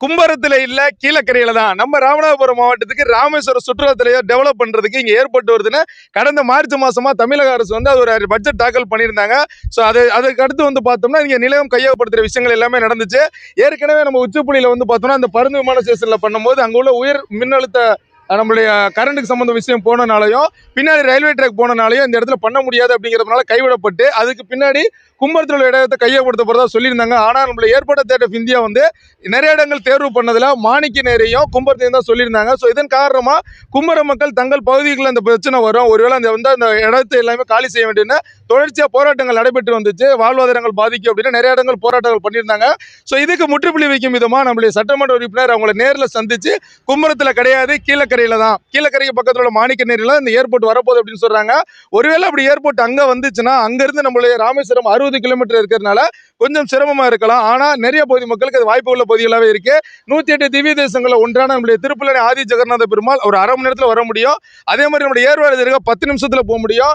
கும்பரத்துல இல்ல கீழக்கரையில தான். நம்ம ராமநாதபுரம் மாவட்டத்துக்கு ராமேஸ்வரம் சுற்றுலாத்துறையை டெவலப் பண்றதுக்கு இங்க ஏற்பட்டு வருதுன்னு கடந்த மார்ச் மாசமா தமிழக அரசு வந்து அது ஒரு பட்ஜெட் தாக்கல் பண்ணியிருந்தாங்க. ஸோ அது அதுக்கு அடுத்து வந்து பார்த்தோம்னா இங்க நிலையம் கையகப்படுத்துற விஷயங்கள் எல்லாமே நடந்துச்சு. ஏற்கனவே நம்ம உச்சப்புள்ளியில வந்து பார்த்தோம்னா அந்த பருந்து விமான ஸ்டேஷன்ல பண்ணும்போது அங்க உள்ள உயர் மின்னழுத்த நம்மளுடைய கரண்ட்டுக்கு சம்மந்த விஷயம் போனனாலையும் பின்னாடி ரயில்வே ட்ராக் போனனாலையும் இந்த இடத்துல பண்ண முடியாது அப்படிங்கிறதுனால கைவிடப்பட்டு அதுக்கு பின்னாடி கும்பரத்தில் உள்ள இடத்தை கையப்படுத்த போகிறதா சொல்லியிருந்தாங்க. ஆனால் நம்மளை ஏற்பட்ட தேட் ஆஃப் இந்தியா வந்து நிறைய இடங்கள் தேர்வு பண்ணதில் மாணிக்க நேரையும் கும்பரத்தையும் தான் சொல்லியிருந்தாங்க. ஸோ இதன் காரணமாக கும்பர மக்கள் தங்கள் பகுதிகளில் அந்த பிரச்சனை வரும். ஒருவேளை அந்த வந்து அந்த இடத்தை எல்லாமே காலி செய்ய வேண்டியன்னு தொடர்ச்சியாக போராட்டங்கள் நடைபெற்று வந்துச்சு. வாழ்வாதாரங்கள் பாதிக்கும் அப்படின்னு நிறைய இடங்கள் போராட்டங்கள் பண்ணியிருந்தாங்க. ஸோ இதுக்கு முற்றுப்புள்ளி வைக்கும் விதமாக நம்மளுடைய சட்டமன்ற உறுப்பினர் அவங்கள நேரில் சந்திச்சு கும்பரத்தில் கிடையாது கீழக்கரையில் தான். கீழக்கரைக்கு பக்கத்தில் உள்ள மாணிக்க நேரில் இந்த ஏர்போர்ட் வரப்போகுது அப்படின்னு சொல்கிறாங்க ஒருவேளை அப்படி ஏர்போர்ட் அங்கே வந்துச்சுன்னா அங்கேருந்து நம்மளுடைய ராமேஸ்வரம் அறுபது கிலோமீட்டர் இருக்கிறதுனால கொஞ்சம் சிரமமாக இருக்கலாம். ஆனால் நிறைய பகுதி மக்களுக்கு அது வாய்ப்பு உள்ள பகுதிகளாகவே இருக்கு. நூற்றி எட்டு திவ்ய தேசங்களில் ஒன்றான நம்மளுடைய திருப்பலனை ஆதி ஜெகநாத பெருமாள் ஒரு அரை மணி நேரத்தில் வர முடியும். அதே மாதிரி நம்மளுடைய ஏர்வாரதிற்கு பத்து நிமிஷத்தில் போக முடியும்.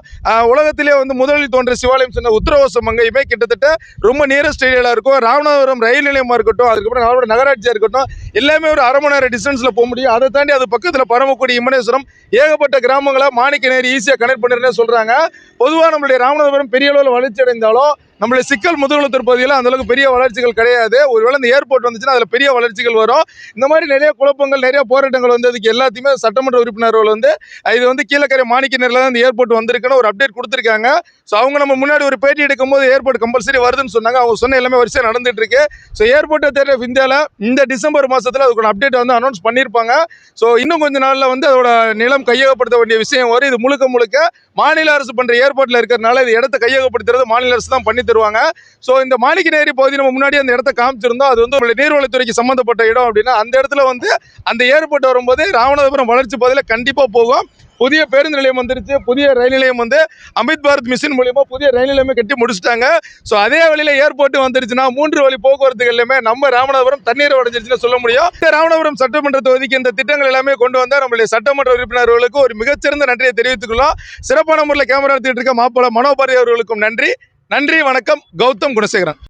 உலகத்திலே வந்து முதல் முதலில் தோன்ற சிவாலயம் சொன்ன உத்தரவாசம் அங்கேயுமே கிட்டத்தட்ட ரொம்ப நியரஸ்ட் ஏரியாவில் இருக்கும். ராமநாதபுரம் ரயில் நிலையமாக இருக்கட்டும் அதுக்கப்புறம் நாளோட நகராட்சியாக இருக்கட்டும் எல்லாமே ஒரு அரை மணி நேரம் டிஸ்டன்ஸில் போக முடியும். அதை தாண்டி அது பக்கத்தில் பரமக்குடி இம்மனேஸ்வரம் ஏகப்பட்ட கிராமங்களை மாணிக்க நேரி ஈஸியாக கனெக்ட் பண்ணிருந்தே சொல்றாங்க. பொதுவாக நம்மளுடைய ராமநாதபுரம் பெரிய அளவில் வளர்ச்சி அடைந்தாலும் நம்மளுடைய சிக்கல் முதுகுளத்தூர் பகுதியில் அந்தளவுக்கு பெரிய வளர்ச்சிகள் கிடையாது. ஒருவேளை இந்த ஏர்போர்ட் வந்துச்சுன்னா அதில் பெரிய வளர்ச்சிகள் வரும். இந்த மாதிரி நிறைய குழப்பங்கள் நிறைய போராட்டங்கள் வந்ததுக்கு எல்லாத்தையுமே சட்டமன்ற உறுப்பினர்கள் வந்து இது வந்து கீழக்கரை மாணிக்க நேரில் தான் இந்த ஏர்போர்ட் வந்திருக்குன்னு ஒரு அப்டேட் கொடுத்துருக்காங்க. ஸோ அவங்க நம்ம முன்னாடி ஒரு பேட்டி எடுக்கும்போது ஏர்போர்ட் கம்பல்சரி வருதுன்னு சொன்னாங்க. அவங்க சொன்ன எல்லாமே வரிசையாக நடந்துட்டு இருக்கு ஸோ ஏர்போர்ட்டை ஆஃப் இந்தியாவில் இந்த டிசம்பர் மாதத்தில் அதுக்கு அப்டேட் வந்து அனௌன்ஸ் பண்ணியிருப்பாங்க. ஸோ இன்னும் கொஞ்ச நாளில் வந்து அதோட நிலம் கையகப்படுத்த வேண்டிய விஷயம் வரும். இது முழுக்க முழுக்க மாநில அரசு பண்ற ஏர்போர்ட்டில் இருக்கிறதுனால இது இடத்த கையகப்படுத்துறது மாநில அரசு தான் பண்ணி தருவாங்க. ஸோ இந்த மாணிக்கநேரி பகுதி நம்ம முன்னாடி அந்த இடத்த காமிச்சிருந்தோம். அது வந்து உங்களுடைய நீர்வளத்துறைக்கு சம்மந்தப்பட்ட இடம் அப்படின்னா அந்த இடத்துல வந்து அந்த ஏர்போர்ட் வரும்போது ராமநாதபுரம் வளர்ச்சி பகுதியில் கண்டிப்பாக போகும். புதிய பேருந்து நிலையம் வந்துருச்சு. புதிய ரயில் நிலையம் வந்து அமித் பாரத் மிஷின் மூலியமா புதிய ரயில் நிலையமே கட்டி முடிச்சிட்டாங்க. ஸோ அதே வழியில ஏர்போர்ட் வந்துருச்சுன்னா மூன்று வழி போக்குவரத்துகள் எல்லாமே நம்ம ராமநாதபுரம் தண்ணீர் உடஞ்சிருச்சுன்னு சொல்ல முடியும். இந்த ராமநாதபுரம் சட்டமன்ற தொகுதிக்கு இந்த திட்டங்கள் எல்லாமே கொண்டு வந்தால் நம்மளுடைய சட்டமன்ற உறுப்பினர்களுக்கு ஒரு மிகச்சிறந்த நன்றியை தெரிவித்துக்கொள்ளும் சிறப்பான முறையில் கேமரா எடுத்துட்டு இருக்க மாப்பிள மனோபாரி அவர்களுக்கும் நன்றி. நன்றி வணக்கம். கௌதம் குணசேகரன்.